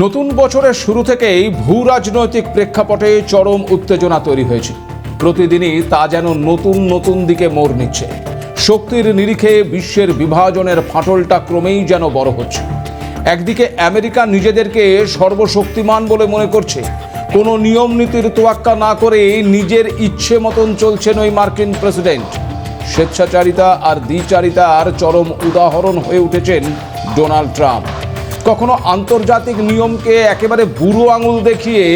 নতুন বছরের শুরু থেকেই ভূ রাজনৈতিক প্রেক্ষাপটে চরম উত্তেজনা তৈরি হয়েছে। প্রতিদিনই তা যেন নতুন নতুন দিকে মোড় নিচ্ছে। শক্তির নিরিখে বিশ্বের বিভাজনের ফাটলটা ক্রমেই যেন বড় হচ্ছে। একদিকে আমেরিকা নিজেদেরকে সর্বশক্তিমান বলে মনে করছে। কোনো নিয়ম নীতির তোয়াক্কা না করে নিজের ইচ্ছে মতন চলছেন ওই মার্কিন প্রেসিডেন্ট। স্বেচ্ছাচারিতা আর দ্বিচারিতার চরম উদাহরণ হয়ে উঠেছেন ডোনাল্ড ট্রাম্প। কখনো আন্তর্জাতিক নিয়মকে একেবারে বুড়ো আঙুল দেখিয়ে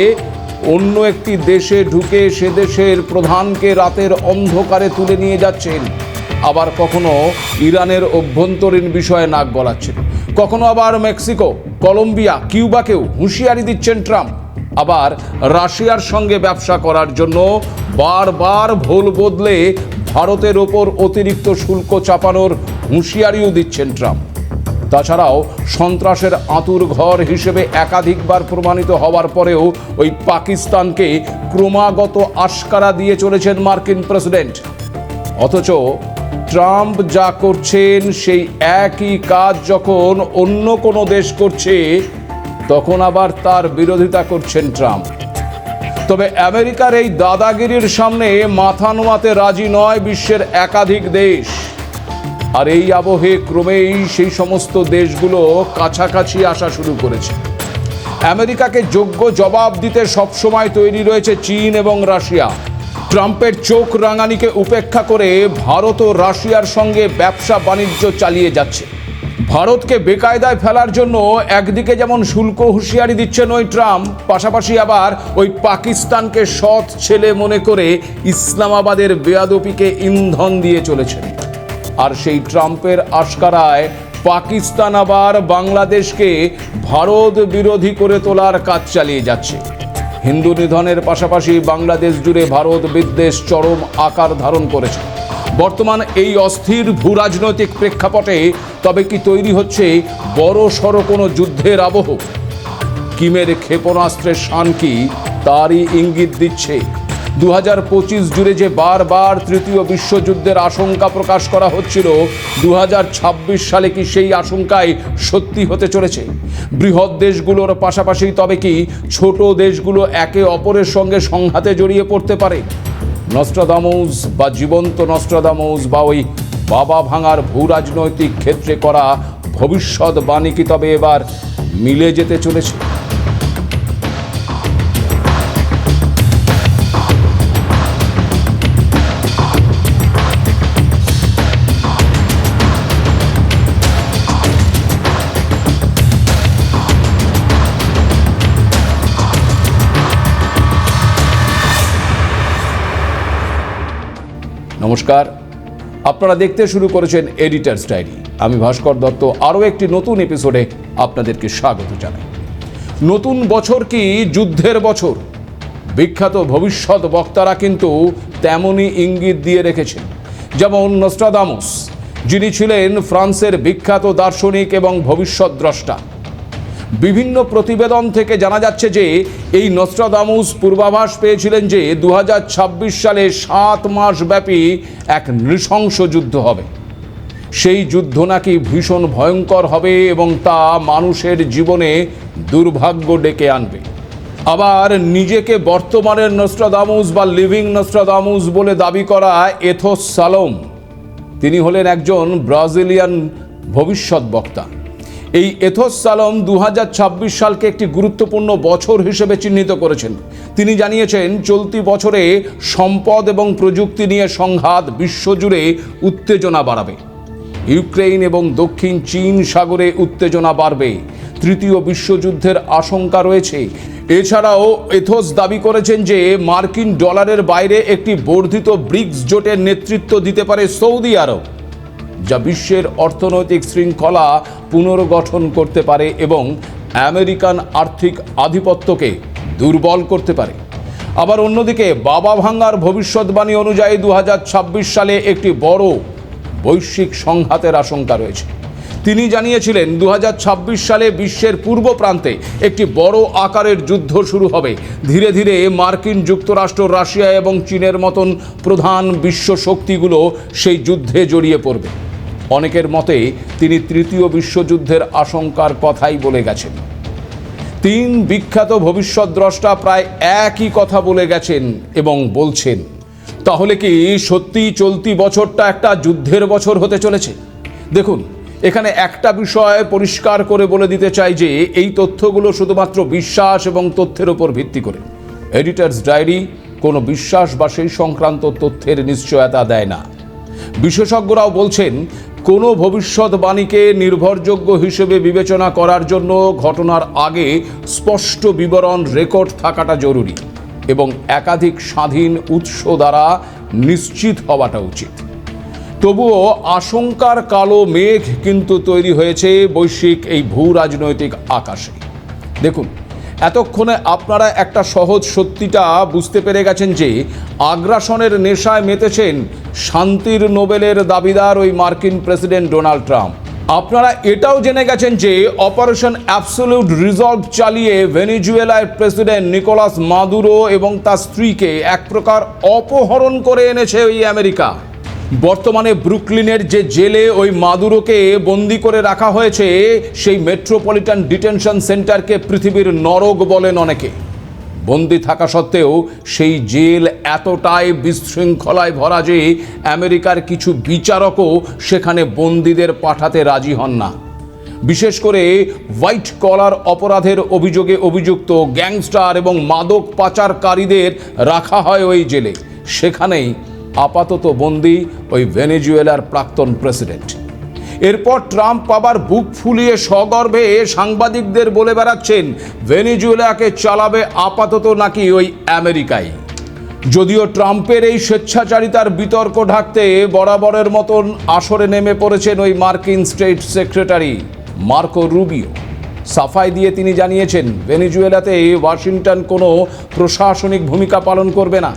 অন্য একটি দেশে ঢুকে সে দেশের প্রধানকে রাতের অন্ধকারে তুলে নিয়ে যাচ্ছেন। আবার কখনো ইরানের অভ্যন্তরীণ বিষয়ে নাক গলাচ্ছেন। কখনো আবার মেক্সিকো, কলম্বিয়া, কিউবাকেও হুঁশিয়ারি দিচ্ছেন ট্রাম্প। আবার রাশিয়ার সঙ্গে ব্যবসা করার জন্য বারবার ভোল বদলে ভারতের ওপর অতিরিক্ত শুল্ক চাপানোর হুঁশিয়ারিও দিচ্ছেন ট্রাম্প। তাছাড়াও সন্ত্রাসের আঁতুর ঘর হিসেবে একাধিকবার প্রমাণিত হওয়ার পরেও ওই পাকিস্তানকে ক্রমাগত আশকারা দিয়ে চলেছেন মার্কিন প্রেসিডেন্ট। অথচ ট্রাম্প যা করছেন, সেই একই কাজ যখন অন্য কোনো দেশ করছে, তখন আবার তার বিরোধিতা করছেন ট্রাম্প। তবে আমেরিকার এই দাদাগিরির সামনে মাথা নোয়াতে রাজি নয় বিশ্বের একাধিক দেশ। আর এই আবহে ক্রমেই সেই সমস্ত দেশগুলো কাছাকাছি আসা শুরু করেছে। আমেরিকাকে যোগ্য জবাব দিতে সবসময় তৈরি রয়েছে চীন এবং রাশিয়া। ট্রাম্পের চোখ রাঙানিকে উপেক্ষা করে ভারত ও রাশিয়ার সঙ্গে ব্যবসা বাণিজ্য চালিয়ে যাচ্ছে। ভারতকে বেকায়দায় ফেলার জন্য একদিকে যেমন শুল্ক হুঁশিয়ারি দিচ্ছেন ওই ট্রাম্প, পাশাপাশি আবার ওই পাকিস্তানকে সৎ ছেলে মনে করে ইসলামাবাদের বেয়াদপিকে ইন্ধন দিয়ে চলেছেন। আর সেই ট্রাম্পের আশকারায় পাকিস্তান আবার বাংলাদেশকে ভারত বিরোধী করে তোলার কাজ চালিয়ে যাচ্ছে। হিন্দু নিধনের পাশাপাশি বাংলাদেশ জুড়ে ভারত বিদ্বেষ চরম আকার ধারণ করেছে। বর্তমান এই অস্থির ভূ রাজনৈতিক প্রেক্ষাপটে তবে কি তৈরি হচ্ছে বড় সড় কোনো যুদ্ধের আবহ? কিমের ক্ষেপণাস্ত্রের শান কি? তারই ইঙ্গিত দিচ্ছে দু হাজার পঁচিশ জুড়ে যে বারবার তৃতীয় বিশ্বযুদ্ধের আশঙ্কা প্রকাশ করা হচ্ছিল দু হাজার ছাব্বিশ সালে কি সেই আশঙ্কাই সত্যি হতে চলেছে? বৃহৎ দেশগুলোর পাশাপাশি তবে কি ছোট দেশগুলো একে অপরের সঙ্গে সংঘাতে জড়িয়ে পড়তে পারে? নস্ট্রাদামুস বা জীবন্ত নস্ট্রাদামুস বা ওই বাবা ভাঙার ভূ রাজনৈতিক ক্ষেত্রে করা ভবিষ্যৎবাণী কি তবে এবার মিলে যেতে চলেছে? নমস্কার। আপনারা দেখতে শুরু করেছেন এডিটার্স ডায়েরি আমি ভাস্কর দত্ত, আরও একটি নতুন এপিসোডে আপনাদেরকে স্বাগত জানাই। নতুন বছর কি যুদ্ধের বছর? বিখ্যাত ভবিষ্যৎ বক্তারা কিন্তু তেমনই ইঙ্গিত দিয়ে রেখেছেন। যেমন নস্ট্রাদামুস, যিনি ছিলেন ফ্রান্সের বিখ্যাত দার্শনিক এবং ভবিষ্যৎ দ্রষ্টা। বিভিন্ন প্রতিবেদন থেকে জানা যাচ্ছে যে এই নস্ট্রাদামুস পূর্বাভাস পেয়েছিলেন যে দু হাজার ছাব্বিশ সালে সাত মাস ব্যাপী এক নৃশংস যুদ্ধ হবে। সেই যুদ্ধ নাকি ভীষণ ভয়ঙ্কর হবে এবং তা মানুষের জীবনে দুর্ভাগ্য ডেকে আনবে। আবার নিজেকে বর্তমানের নস্ট্রাদামুস বা লিভিং নস্ট্রাদামুস বলে দাবি করা এথোস সালম তিনি হলেন একজন ব্রাজিলিয়ান ভবিষ্যৎ বক্তা। এই এথোস সালম দু সালকে একটি গুরুত্বপূর্ণ বছর হিসেবে চিহ্নিত করেছেন। তিনি জানিয়েছেন, চলতি বছরে সম্পদ এবং প্রযুক্তি নিয়ে সংঘাত বিশ্বজুড়ে উত্তেজনা বাড়াবে। ইউক্রেন এবং দক্ষিণ চীন সাগরে উত্তেজনা বাড়বে। তৃতীয় বিশ্বযুদ্ধের আশঙ্কা রয়েছে। এছাড়াও এথোস দাবি করেছেন যে, মার্কিন ডলারের বাইরে একটি বর্ধিত ব্রিক্স জোটের নেতৃত্ব দিতে পারে সৌদি আরব। যা বিশ্বের অর্থনৈতিক শৃঙ্খলা পুনর্গঠন করতে পারে এবং আমেরিকান আর্থিক আধিপত্যকে দুর্বল করতে পারে। আবার অন্যদিকে, বাবা ভাঙ্গার ভবিষ্যৎবাণী অনুযায়ী দু হাজার ছাব্বিশ সালে একটি বড় বৈশ্বিক সংঘাতের আশঙ্কা রয়েছে। তিনি জানিয়েছিলেন দু হাজার ছাব্বিশ সালে বিশ্বের পূর্ব প্রান্তে একটি বড় আকারের যুদ্ধ শুরু হবে। ধীরে ধীরে মার্কিন যুক্তরাষ্ট্র, রাশিয়া এবং চীনের মতন প্রধান বিশ্ব শক্তিগুলো সেই যুদ্ধে জড়িয়ে পড়বে। অনেকের মতে তিনি তৃতীয় বিশ্বযুদ্ধের আশঙ্কার কথাই বলে গেছেন। তিন বিখ্যাত ভবিষ্যৎ দ্রষ্টা প্রায় একই কথা বলে গেছেন এবং বলছেন, তাহলে কি সত্যি চলতি বছরটা একটা যুদ্ধের বছর হতে চলেছে? দেখুন, এখানে একটা বিষয় পরিষ্কার করে বলে দিতে চাই যে এই তথ্যগুলো শুধুমাত্র বিশ্বাস এবং তথ্যের উপর ভিত্তি করে। এডিটার্স ডায়েরি কোনো বিশ্বাস বা সেই সংক্রান্ত তথ্যের নিশ্চয়তা দেয় না। বিশেষজ্ঞরাও বলছেন কোনো ভবিষ্যৎবাণীকে নির্ভরযোগ্য হিসেবে বিবেচনা করার জন্য ঘটনার আগে স্পষ্ট বিবরণ রেকর্ড থাকাটা জরুরি এবং একাধিক স্বাধীন উৎস দ্বারা নিশ্চিত হওয়াটা উচিত। তবুও আশঙ্কার কালো মেঘ কিন্তু তৈরি হয়েছে বৈশ্বিক এই ভূ রাজনৈতিক আকাশে। দেখুন এতক্ষণে আপনারা একটা সহজ সত্যিটা বুঝতে পেরে গেছেন যে আগ্রাসনের নেশায় মেতেছেন শান্তির নোবেলের দাবিদার ওই মার্কিন প্রেসিডেন্ট ডোনাল্ড ট্রাম্প। আপনারা এটাও জেনে গেছেন যে অপারেশন অ্যাবসোলিউট রিজলভ চালিয়ে ভেনিজুয়েলার প্রেসিডেন্ট নিকোলাস মাদুরো এবং তার স্ত্রীকে এক প্রকার অপহরণ করে এনেছে ওই আমেরিকা। বর্তমানে ব্রুকলিনের যে জেলে ওই মাদুরোকে বন্দি করে রাখা হয়েছে, সেই মেট্রোপলিটন ডিটেনশন সেন্টারকে পৃথিবীর নরক বলেন অনেকে। বন্দি থাকা সত্ত্বেও সেই জেল এতটাই বিশৃঙ্খলায় ভরা যে আমেরিকার কিছু বিচারকও সেখানে বন্দীদের পাঠাতে রাজি হন না। বিশেষ করে হোয়াইট কলার অপরাধের অভিযোগে অভিযুক্ত গ্যাংস্টার এবং মাদক পাচারকারীদের রাখা হয় ওই জেলে। সেখানেই আপাতত বন্দি ওই ভেনেজুয়েলার প্রাক্তন প্রেসিডেন্ট। এরপর ট্রাম্প আবার বুক ফুলিয়ে সগর্বে সাংবাদিকদের বলে বেড়াচ্ছেন, ভেনেজুয়েলাকে চালাবে আপাতত নাকি ওই আমেরিকাই। যদিও ট্রাম্পের এই স্বেচ্ছাচারিতার বিতর্ক ঢাকতে বরাবরের মতন আসরে নেমে পড়েছেন ওই মার্কিন স্টেট সেক্রেটারি মার্কো রুবিও। সাফাই দিয়ে তিনি জানিয়েছেন, ভেনেজুয়েলাতে ওয়াশিংটন কোনো প্রশাসনিক ভূমিকা পালন করবে না।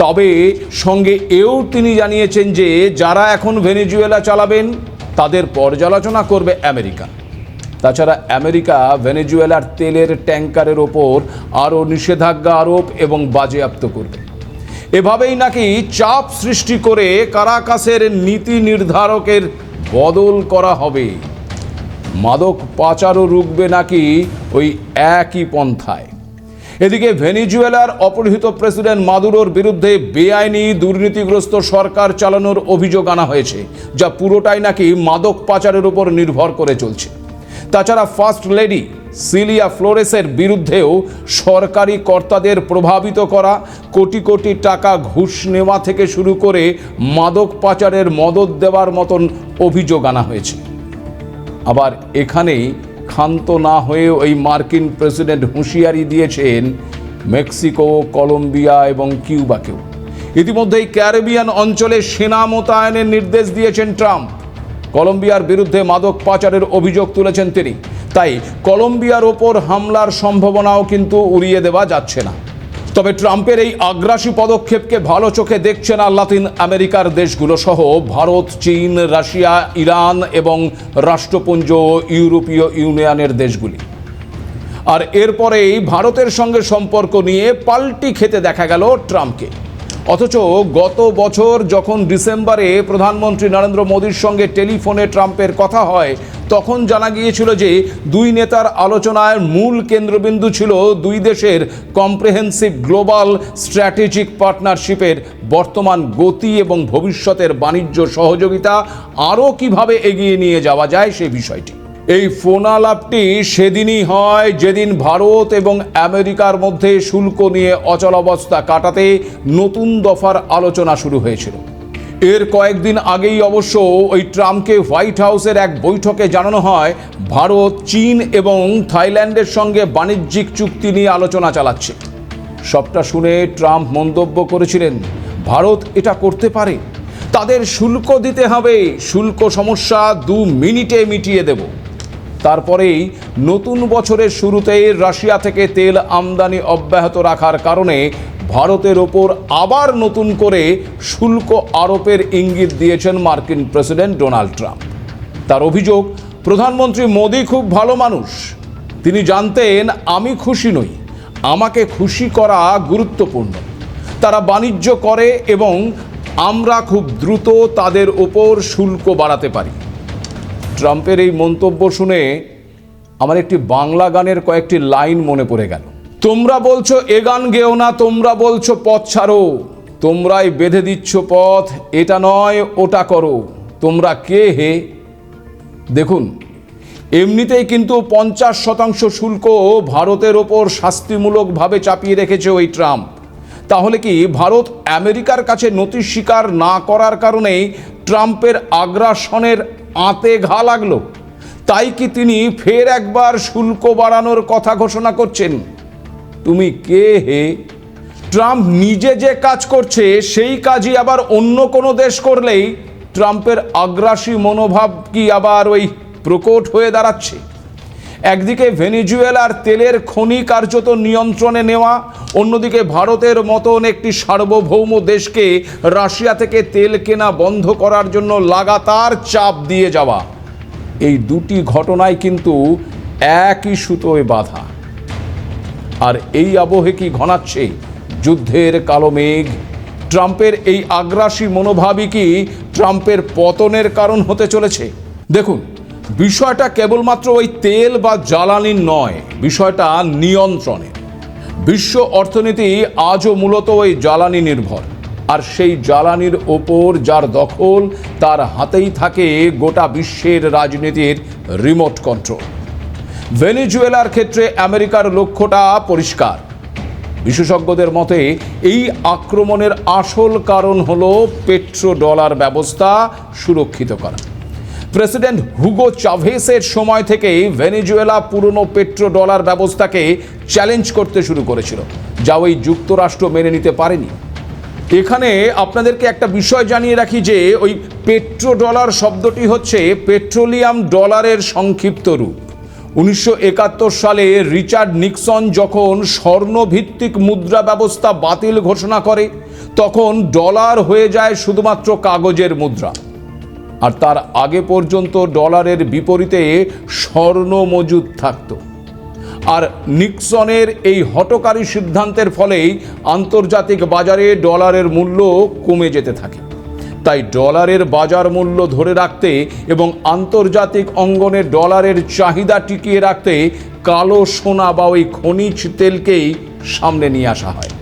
তবে সঙ্গে এও তিনি জানিয়েছেন যে যারা এখন ভেনেজুয়েলা চালাবেন, তাদের পর্যালোচনা করবে আমেরিকা। তাছাড়া আমেরিকা ভেনেজুয়েলার তেলের ট্যাঙ্কারের ওপর আরও নিষেধাজ্ঞা আরোপ এবং বাজেয়াপ্ত করবে। এভাবেই নাকি চাপ সৃষ্টি করে কারাকাসের নীতি নির্ধারকের বদল করা হবে। মাদক পাচারও রুখবে নাকি ওই একই পন্থায়? এদিকে ভেনিজুয়েলার অপহৃত প্রেসিডেন্ট মাদুরোর বিরুদ্ধে বেআইনি দুর্নীতিগ্রস্ত সরকার চালানোর অভিযোগ আনা হয়েছে, যা পুরোটাই নাকি মাদক পাচারের উপর নির্ভর করে চলছে। তাছাড়া ফার্স্ট লেডি সিলিয়া ফ্লোরেসের বিরুদ্ধেও সরকারি কর্তাদের প্রভাবিত করা, কোটি কোটি টাকা ঘুষ নেওয়া থেকে শুরু করে মাদক পাচারের মদত দেওয়ার মতন অভিযোগ আনা হয়েছে। আবার এখানেই ক্ষান্ত না হয়ে ওই মার্কিন প্রেসিডেন্ট হুঁশিয়ারি দিয়েছেন মেক্সিকো, কলম্বিয়া এবং কিউবাকেও। ইতিমধ্যেই ক্যারিবিয়ান অঞ্চলে সেনা মোতায়েনের নির্দেশ দিয়েছেন ট্রাম্প। কলম্বিয়ার বিরুদ্ধে মাদক পাচারের অভিযোগ তুলেছেন তিনি। তাই কলম্বিয়ার ওপর হামলার সম্ভাবনাও কিন্তু উড়িয়ে দেওয়া যাচ্ছে না। তবে ট্রাম্পের এই আগ্রাসী পদক্ষেপকে ভালো চোখে দেখছে না লাতিন আমেরিকার দেশগুলো সহ ভারত, চীন, রাশিয়া, ইরান এবং রাষ্ট্রপুঞ্জ ইউরোপীয় ইউনিয়নের দেশগুলি। আর এরপরেই ভারতের সঙ্গে সম্পর্ক নিয়ে পাল্টি খেতে দেখা গেল ট্রাম্পকে। অথচ গত বছর যখন ডিসেম্বরে প্রধানমন্ত্রী নরেন্দ্র মোদীর সঙ্গে টেলিফোনে ট্রাম্পের কথা হয়, তখন জানা গিয়েছিল যে দুই নেতার আলোচনায় মূল কেন্দ্রবিন্দু ছিল দুই দেশের কম্প্রিহেন্সিভ গ্লোবাল স্ট্র্যাটেজিক পার্টনারশিপের বর্তমান গতি এবং ভবিষ্যতের বাণিজ্য সহযোগিতা, আরও কীভাবে এগিয়ে নিয়ে যাওয়া যায় সে বিষয়টি। এই ফোনালাপটি সেদিনই হয়, যেদিন ভারত এবং আমেরিকার মধ্যে শুল্ক নিয়ে অচলাবস্থা কাটাতে নতুন দফার আলোচনা শুরু হয়েছিল। এর কয়েকদিন আগেই অবশ্য ওই ট্রাম্পকে হোয়াইট হাউসের এক বৈঠকে জানানো হয়, ভারত, চীন এবং থাইল্যান্ডের সঙ্গে বাণিজ্যিক চুক্তি নিয়ে আলোচনা চালাচ্ছে। সবটা শুনে ট্রাম্প মন্তব্য করেছিলেন, ভারত এটা করতে পারে। তাদের শুল্ক দিতে হবে, শুল্ক সমস্যা দু মিনিটে মিটিয়ে দেব। তারপরেই নতুন বছরের শুরুতেই রাশিয়া থেকে তেল আমদানি অব্যাহত রাখার কারণে ভারতের ওপর আবার নতুন করে শুল্ক আরোপের ইঙ্গিত দিয়েছেন মার্কিন প্রেসিডেন্ট ডোনাল্ড ট্রাম্প। তার অভিযোগ, প্রধানমন্ত্রী মোদী খুব ভালো মানুষ। তিনি জানতেন, আমি খুশি নই। আমাকে খুশি করা গুরুত্বপূর্ণ। তারা বাণিজ্য করে এবং আমরা খুব দ্রুত তাদের ওপর শুল্ক বাড়াতে পারি। ট্রাম্পের এই মন্তব্য শুনে আমার একটি বাংলা গানের কয়েকটি লাইন মনে পড়ে গেল। তোমরা বলছো এ গান গেও না, তোমরা বলছো পথ ছাড়ো। তোমরাই বেঁধে দিচ্ছ পথ, এটা নয়, ওটা করো। তোমরা কে হে? দেখুন, এমনিতেই কিন্তু পঞ্চাশ শতাংশ শুল্ক ভারতের ওপর শাস্তিমূলকভাবে চাপিয়ে রেখেছে ওই ট্রাম্প। তাহলে কি ভারত আমেরিকার কাছে নথি স্বীকার না করার কারণেই ট্রাম্পের আগ্রাসনের আঁতে ঘা লাগল। তাই কি তিনি ফের একবার শুল্ক বাড়ানোর কথা ঘোষণা করছেন? তুমি কে হে? ট্রাম্প নিজে যে কাজ করছে, সেই কাজই আবার অন্য কোনো দেশ করলেই ট্রাম্পের আগ্রাসী মনোভাব কি আবার ওই প্রকট হয়ে দাঁড়াচ্ছে? একদিকে ভেনিজুয়েলার তেলের খনি কার্যত নিয়ন্ত্রণে নেওয়া, অন্যদিকে ভারতের মতন একটি সার্বভৌম দেশকে রাশিয়া থেকে তেল কেনা বন্ধ করার জন্য লাগাতার চাপ দিয়ে যাওয়া। এই দুটি ঘটনায় কিন্তু একই সুতোয় বাধা। আর এই আবহে কি ঘনাচ্ছে? যুদ্ধের কালো মেঘ? ট্রাম্পের এই আগ্রাসী মনোভাবই কি ট্রাম্পের পতনের কারণ হতে চলেছে? দেখুন বিষয়টা কেবলমাত্র ওই তেল বা জ্বালানির নয়, বিষয়টা নিয়ন্ত্রণের বিশ্ব অর্থনীতি আজও মূলত ওই জ্বালানি নির্ভর, আর সেই জ্বালানির ওপর যার দখল, তার হাতেই থাকে গোটা বিশ্বের রাজনীতির রিমোট কন্ট্রোল। ভেনিজুয়েলার ক্ষেত্রে আমেরিকার লক্ষ্যটা পরিষ্কার। বিশেষজ্ঞদের মতে, এই আক্রমণের আসল কারণ হলো পেট্রো ডলার ব্যবস্থা সুরক্ষিত করা। প্রেসিডেন্ট হুগো চাভেসের সময় থেকেই ভেনিজুয়েলা পুরনো পেট্রো ডলার ব্যবস্থাকে চ্যালেঞ্জ করতে শুরু করেছিল, যা ওই যুক্তরাষ্ট্র মেনে নিতে পারেনি। এখানে আপনাদেরকে একটা বিষয় জানিয়ে রাখি যে, ওই পেট্রো ডলার শব্দটি হচ্ছে পেট্রোলিয়াম ডলারের সংক্ষিপ্ত রূপ। উনিশশো একাত্তর সালে রিচার্ড নিক্সন যখন স্বর্ণভিত্তিক মুদ্রা ব্যবস্থা বাতিল ঘোষণা করে, তখন ডলার হয়ে যায় শুধুমাত্র কাগজের মুদ্রা। আর তার আগে পর্যন্ত ডলারের বিপরীতে স্বর্ণ মজুদ থাকত। আর নিক্সনের এই হটকারী সিদ্ধান্তের ফলেই আন্তর্জাতিক বাজারে ডলারের মূল্য কমে যেতে থাকে। তাই ডলারের বাজার মূল্য ধরে রাখতে এবং আন্তর্জাতিক অঙ্গনে ডলারের চাহিদা টিকিয়ে রাখতে কালো সোনা বা ওই খনিজ তেলকেই সামনে নিয়ে আসা হয়।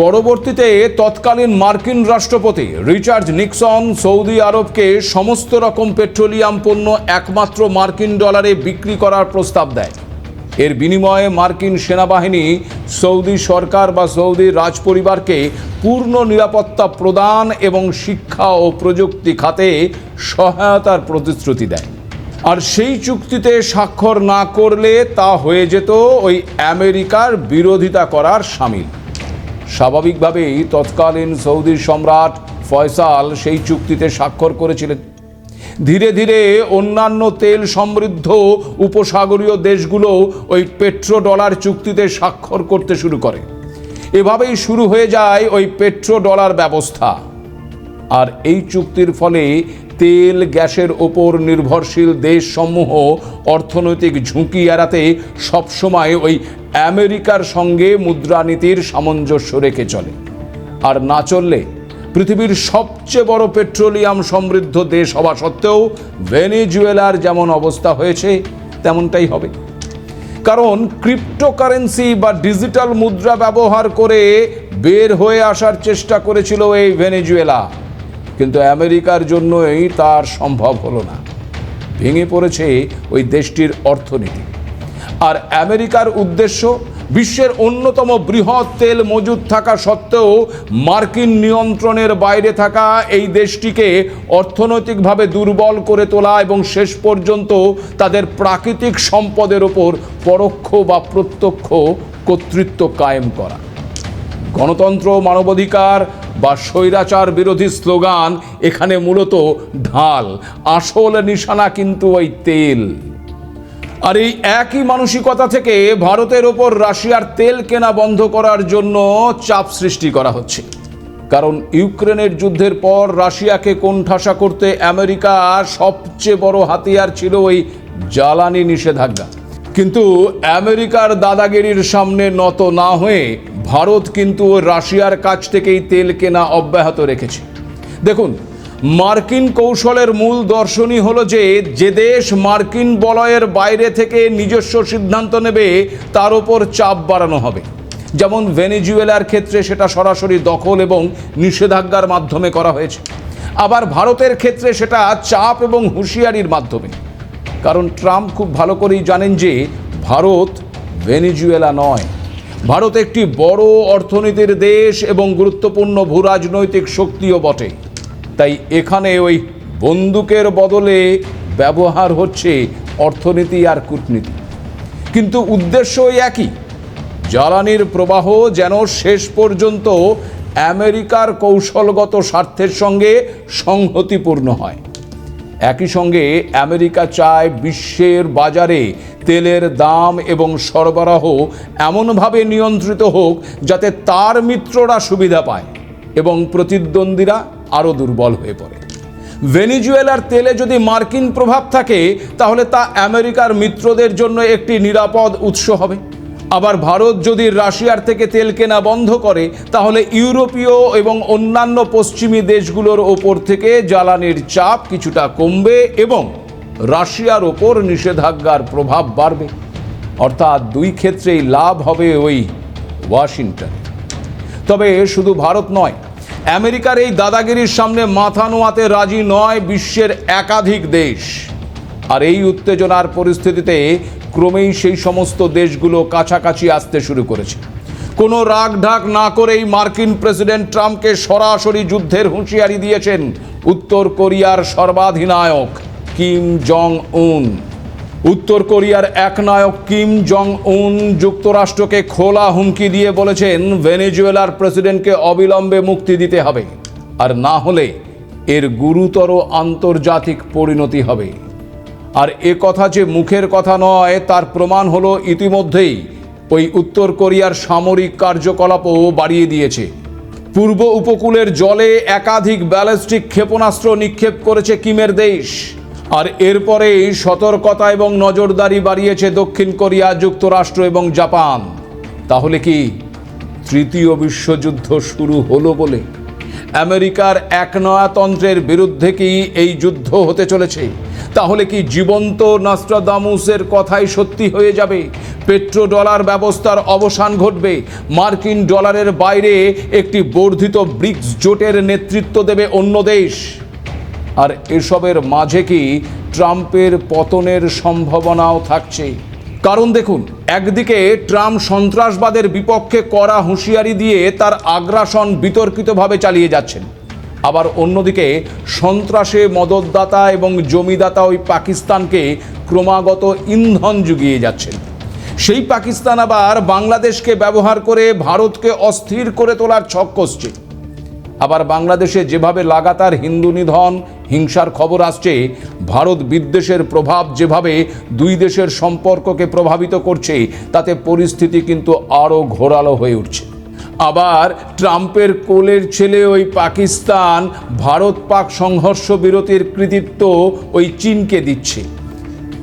পরবর্তীতে তৎকালীন মার্কিন রাষ্ট্রপতি রিচার্ড নিক্সন সৌদি আরবকে সমস্ত রকম পেট্রোলিয়াম পণ্য একমাত্র মার্কিন ডলারে বিক্রি করার প্রস্তাব দেয়। এর বিনিময়ে মার্কিন সেনাবাহিনী সৌদি সরকার বা সৌদি রাজপরিবারকে পূর্ণ নিরাপত্তা প্রদান এবং শিক্ষা ও প্রযুক্তি খাতে সহায়তার প্রতিশ্রুতি দেয়। আর সেই চুক্তিতে স্বাক্ষর না করলে তা হয়ে যেত ওই আমেরিকার বিরোধিতা করার সামিল। স্বাভাবিকভাবেই তৎকালীন সৌদি সম্রাট ফয়সাল সেই চুক্তিতে স্বাক্ষর করেছিলেন। ধীরে ধীরে অন্যান্য তেল সমৃদ্ধ উপসাগরীয় দেশগুলো ওই পেট্রো ডলার চুক্তিতে স্বাক্ষর করতে শুরু করে। এভাবেই শুরু হয়ে যায় ওই পেট্রো ডলার ব্যবস্থা। আর এই চুক্তির ফলে তেল গ্যাসের ওপর নির্ভরশীল দেশসমূহ অর্থনৈতিক ঝুঁকি এড়াতে সবসময় ওই আমেরিকার সঙ্গে মুদ্রানীতির সামঞ্জস্য রেখে চলে। আর না চললে পৃথিবীর সবচেয়ে বড় পেট্রোলিয়াম সমৃদ্ধ দেশ হওয়া সত্ত্বেও ভেনেজুয়েলার যেমন অবস্থা হয়েছে, তেমনটাই হবে। কারণ ক্রিপ্টোকারেন্সি বা ডিজিটাল মুদ্রা ব্যবহার করে বের হয়ে আসার চেষ্টা করেছিল এই ভেনেজুয়েলা। কিন্তু আমেরিকার জন্যই তার সম্ভব হলো না। ভেঙে পড়েছে ওই দেশটির অর্থনীতি। আর আমেরিকার উদ্দেশ্য বিশ্বের অন্যতম বৃহৎ তেল মজুদ থাকা সত্ত্বেও মার্কিন নিয়ন্ত্রণের বাইরে থাকা এই দেশটিকে অর্থনৈতিকভাবে দুর্বল করে তোলা এবং শেষ পর্যন্ত তাদের প্রাকৃতিক সম্পদের ওপর পরোক্ষ বা প্রত্যক্ষ কর্তৃত্ব কায়েম করা। গণতন্ত্র, মানবাধিকার বা স্বৈরাচার বিরোধী স্লোগান এখানে মূলত ঢাল, আসল নিশানা কিন্তু ওই তেল। আর এই একই মানসিকতা থেকে ভারতের ওপর রাশিয়ার তেল কেনা বন্ধ করার জন্য চাপ সৃষ্টি করা হচ্ছে। কারণ ইউক্রেনের যুদ্ধের পর রাশিয়াকে কোণঠাসা করতে আমেরিকার সবচেয়ে বড় হাতিয়ার ছিল ওই জ্বালানি নিষেধাজ্ঞা। কিন্তু আমেরিকার দাদাগিরির সামনে নত না হয়ে ভারত কিন্তু রাশিয়ার কাছ থেকেই তেল কেনা অব্যাহত রেখেছে। দেখুন মার্কিন কৌশলের মূল দর্শনই হলো যে যে দেশ মার্কিন বলয়ের বাইরে থেকে নিজস্ব সিদ্ধান্ত নেবে, তার ওপর চাপ বাড়ানো হবে। যেমন ভেনেজুয়েলার ক্ষেত্রে সেটা সরাসরি দখল এবং নিষেধাজ্ঞার মাধ্যমে করা হয়েছে। আবার ভারতের ক্ষেত্রে সেটা চাপ এবং হুঁশিয়ারির মাধ্যমে। কারণ ট্রাম্প খুব ভালো করেই জানেন যে, ভারত ভেনেজুয়েলা নয়। ভারত একটি বড় অর্থনীতির দেশ এবং গুরুত্বপূর্ণ ভূরাজনৈতিক শক্তিও বটে। তাই এখানে ওই বন্দুকের বদলে ব্যবহার হচ্ছে অর্থনীতি আর কূটনীতি। কিন্তু উদ্দেশ্য ওই একই। জ্বালানির প্রবাহ যেন শেষ পর্যন্ত আমেরিকার কৌশলগত স্বার্থের সঙ্গে সংহতিপূর্ণ হয়। একই সঙ্গে আমেরিকা চায় বিশ্বের বাজারে তেলের দাম এবং সরবরাহ এমনভাবে নিয়ন্ত্রিত হোক যাতে তার মিত্ররা সুবিধা পায় এবং প্রতিদ্বন্দ্বীরা আরও দুর্বল হয়ে পড়ে। ভেনিজুয়েলার তেলে যদি মার্কিন প্রভাব থাকে, তাহলে তা আমেরিকার মিত্রদের জন্য একটি নিরাপদ উৎস হবে। আবার ভারত যদি রাশিয়ার থেকে তেল কেনা বন্ধ করে, তাহলে ইউরোপীয় এবং অন্যান্য পশ্চিমী দেশগুলোর ওপর থেকে জ্বালানির চাপ কিছুটা কমবে এবং রাশিয়ার ওপর নিষেধাজ্ঞার প্রভাব বাড়বে। অর্থাৎ দুই ক্ষেত্রেই লাভ হবে ওই ওয়াশিংটন। তবে শুধু ভারত নয় আমেরিকার এই দাদাগিরির সামনে মাথা নোয়াতে রাজি নয় বিশ্বের একাধিক দেশ। আর এই উত্তেজনার পরিস্থিতিতে ক্রমেই সেই সমস্ত দেশগুলো কাছাকাছি আসতে শুরু করেছে। কোনো রাগ ঢাক না করেই মার্কিন প্রেসিডেন্ট ট্রাম্পকে সরাসরি যুদ্ধের হুঁশিয়ারি দিয়েছেন উত্তর কোরিয়ার সর্বাধিনায়ক কিম জং উন উত্তর কোরিয়ার এক নায়ক কিম জং উন যুক্তরাষ্ট্রকে খোলা হুমকি দিয়ে বলেছেন, ভেনেজুয়েলার প্রেসিডেন্টকে অবিলম্বে মুক্তি দিতে হবে। আর না হলে এর গুরুতর আন্তর্জাতিক পরিণতি হবে। আর এ কথা যে মুখের কথা নয়, তার প্রমাণ হলো ইতিমধ্যেই ওই উত্তর কোরিয়ার সামরিক কার্যকলাপও বাড়িয়ে দিয়েছে। পূর্ব উপকূলের জলে একাধিক ব্যালিস্টিক ক্ষেপণাস্ত্র নিক্ষেপ করেছে কিমের দেশ। আর এরপরেই সতর্কতা এবং নজরদারি বাড়িয়েছে দক্ষিণ কোরিয়া, যুক্তরাষ্ট্র এবং জাপান। তাহলে কি তৃতীয় বিশ্বযুদ্ধ শুরু হলো বলে আমেরিকার একনয়াতন্ত্রের বিরুদ্ধে কি এই যুদ্ধ হতে চলেছে? তাহলে কি জীবন্ত নাস্ট্রাদামুসের কথাই সত্যি হয়ে যাবে? পেট্রো ডলার ব্যবস্থার অবসান ঘটবে? মার্কিন ডলারের বাইরে একটি বর্ধিত ব্রিক্স জোটের নেতৃত্ব দেবে অন্য দেশ? আর এসবের মাঝে কি ট্রাম্পের পতনের সম্ভাবনাও থাকছে? কারণ দেখুন, একদিকে ট্রাম্প সন্ত্রাসবাদের বিপক্ষে কড়া হুঁশিয়ারি দিয়ে তার আগ্রাসন বিতর্কিতভাবে চালিয়ে যাচ্ছেন। আবার অন্যদিকে সন্ত্রাসে মদতদাতা এবং জমিদাতা ওই পাকিস্তানকে ক্রমাগত ইন্ধন জুগিয়ে যাচ্ছেন। সেই পাকিস্তান আবার বাংলাদেশকে ব্যবহার করে ভারতকে অস্থির করে তোলার ছক কষছে। আবার বাংলাদেশে যেভাবে লাগাতার হিন্দু নিধন, হিংসার খবর আসছে, ভারত বিদ্বেষের প্রভাব যেভাবে দুই দেশের সম্পর্ককে প্রভাবিত করছে, তাতে পরিস্থিতি কিন্তু আরও ঘোরালো হয়ে উঠছে। আবার ট্রাম্পের কোলের ছেলে ওই পাকিস্তান, ভারত পাক সংঘর্ষ বিরতির কৃতিত্ব ওই চীনকে দিচ্ছে।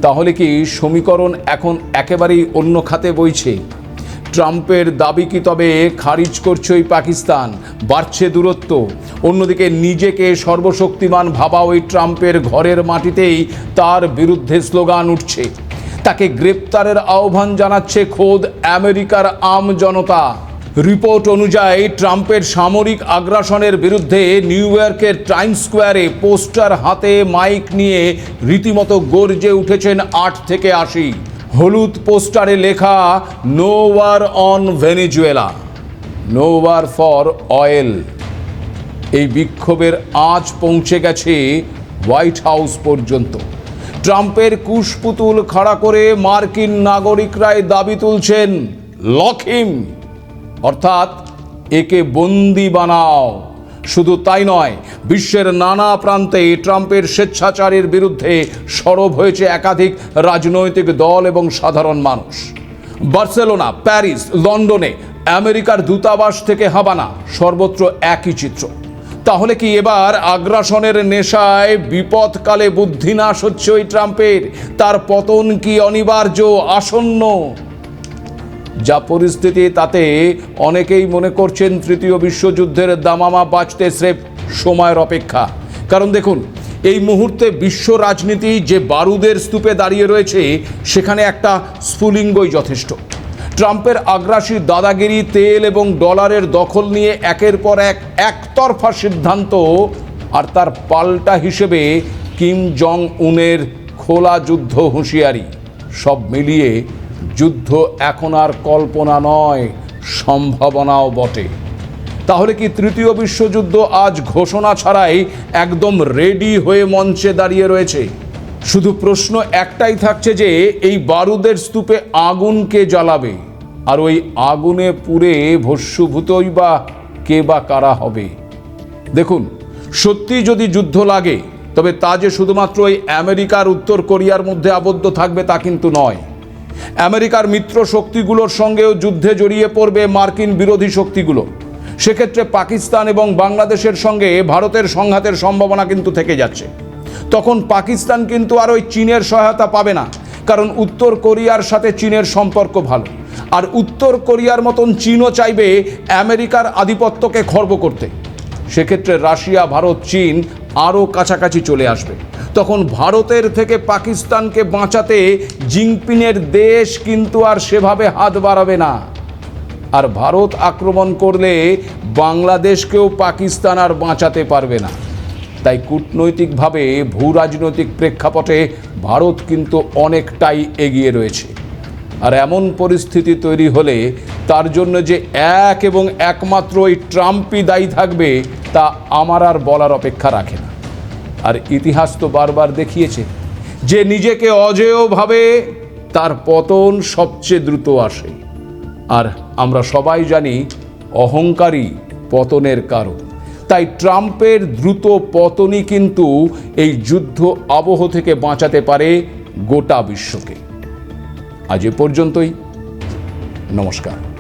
তাহলে কি সমীকরণ এখন একেবারেই অন্য খাতে বইছে? ট্রাম্পের দাবি কি তবে খারিজ করছে ওই পাকিস্তান? বাড়ছে দূরত্ব। অন্যদিকে নিজেকে সর্বশক্তিমান ভাবা ওই ট্রাম্পের ঘরের মাটিতেই তার বিরুদ্ধে স্লোগান উঠছে। তাকে গ্রেপ্তারের আহ্বান জানাচ্ছে খোদ আমেরিকার আম জনতা। রিপোর্ট অনুযায়ী ট্রাম্পের সামরিক আগ্রাসনের বিরুদ্ধে নিউ ইয়র্কের টাইম স্কোয়ারে পোস্টার হাতে মাইক নিয়ে রীতিমতো গর্জে উঠেছেন আট থেকে আশি। হলুদ পোস্টারে লেখা no war on Venezuela no war for oil এই বিক্ষোভের আঁচ পৌঁছে গেছে হোয়াইট হাউস পর্যন্ত। ট্রাম্পের কুশপুতুল খাড়া করে মার্কিন নাগরিকরাই দাবি তুলছেন লকহিম অর্থাৎ, একে বন্দি বানাও। শুধু তাই নয়, বিশ্বের নানা প্রান্তে ট্রাম্পের স্বেচ্ছাচারের বিরুদ্ধে সরব হয়েছে একাধিক রাজনৈতিক দল এবং সাধারণ মানুষ। বার্সেলোনা, প্যারিস, লন্ডনে আমেরিকার দূতাবাস থেকে হাবানা, সর্বত্র একই চিত্র। তাহলে কি এবার আগ্রাসনের নেশায় বিপদকালে বুদ্ধিনাশ হচ্ছে ওই ট্রাম্পের? তার পতন কি অনিবার্য, আসন্ন? যা পরিস্থিতি তাতে অনেকেই মনে করছেন তৃতীয় বিশ্বযুদ্ধের দামামা বাঁচতে স্রেফ সময়ের অপেক্ষা। কারণ দেখুন, এই মুহূর্তে বিশ্ব রাজনীতি যে বারুদের স্তূপে দাঁড়িয়ে রয়েছে, সেখানে একটা স্ফুলিঙ্গই যথেষ্ট। ট্রাম্পের আগ্রাসী দাদাগিরি, তেল এবং ডলারের দখল নিয়ে একের পর এক একতরফা সিদ্ধান্ত আর তার পাল্টা হিসেবে কিম জং উনের খোলা যুদ্ধ হুঁশিয়ারি। সব মিলিয়ে যুদ্ধ এখন আর কল্পনা নয়, সম্ভাবনাও বটে। তাহলে কি তৃতীয় বিশ্বযুদ্ধ আজ ঘোষণা ছাড়াই একদম রেডি হয়ে মঞ্চে দাঁড়িয়ে রয়েছে? শুধু প্রশ্ন একটাই থাকছে যে, এই বারুদের স্তূপে আগুনকে জ্বালাবে? আর ওই আগুনে পুড়ে ভস্যভূতই বা কে বা কারা হবে? দেখুন, সত্যি যদি যুদ্ধ লাগে, তবে তা যে শুধুমাত্র ওই আমেরিকার উত্তর কোরিয়ার মধ্যে আবদ্ধ থাকবে তা কিন্তু নয়। আমেরিকার মিত্র শক্তিগুলোর সঙ্গেও যুদ্ধে জড়িয়ে পড়বে মার্কিন বিরোধী শক্তিগুলো। সেক্ষেত্রে পাকিস্তান এবং বাংলাদেশের সঙ্গে ভারতের সংঘাতের সম্ভাবনা কিন্তু থেকে যাচ্ছে। তখন পাকিস্তান কিন্তু আর ওই চীনের সহায়তা পাবে না, কারণ উত্তর কোরিয়ার সাথে চীনের সম্পর্ক ভালো। আর উত্তর কোরিয়ার মতন চীনও চাইবে আমেরিকার আধিপত্যকে খর্ব করতে। সেক্ষেত্রে রাশিয়া, ভারত, চীন আরও কাছাকাছি চলে আসবে। তখন ভারতের থেকে পাকিস্তানকে বাঁচাতে জিংপিনের দেশ কিন্তু আর সেভাবে হাত বাড়াবে না। আর ভারত আক্রমণ করলে বাংলাদেশকেও পাকিস্তান আর বাঁচাতে পারবে না। তাই কূটনৈতিকভাবে ভূ রাজনৈতিক প্রেক্ষাপটে ভারত কিন্তু অনেকটাই এগিয়ে রয়েছে। আর এমন পরিস্থিতি তৈরি হলে তার জন্য যে এক এবং একমাত্র ওই ট্রাম্পই দায়ী থাকবে, তা আমার আর বলার অপেক্ষা রাখে না। আর ইতিহাস তো বারবার দেখিয়েছে যে নিজেকে অজেয় ভাবে তার পতন সবচেয়ে দ্রুত আসে। আর আমরা সবাই জানি অহংকারী পতনের কারণ। তাই ট্রাম্পের দ্রুত পতনই কিন্তু এই যুদ্ধ আবহ থেকে বাঁচাতে পারে গোটা বিশ্বকে। আজ এ পর্যন্তই। নমস্কার।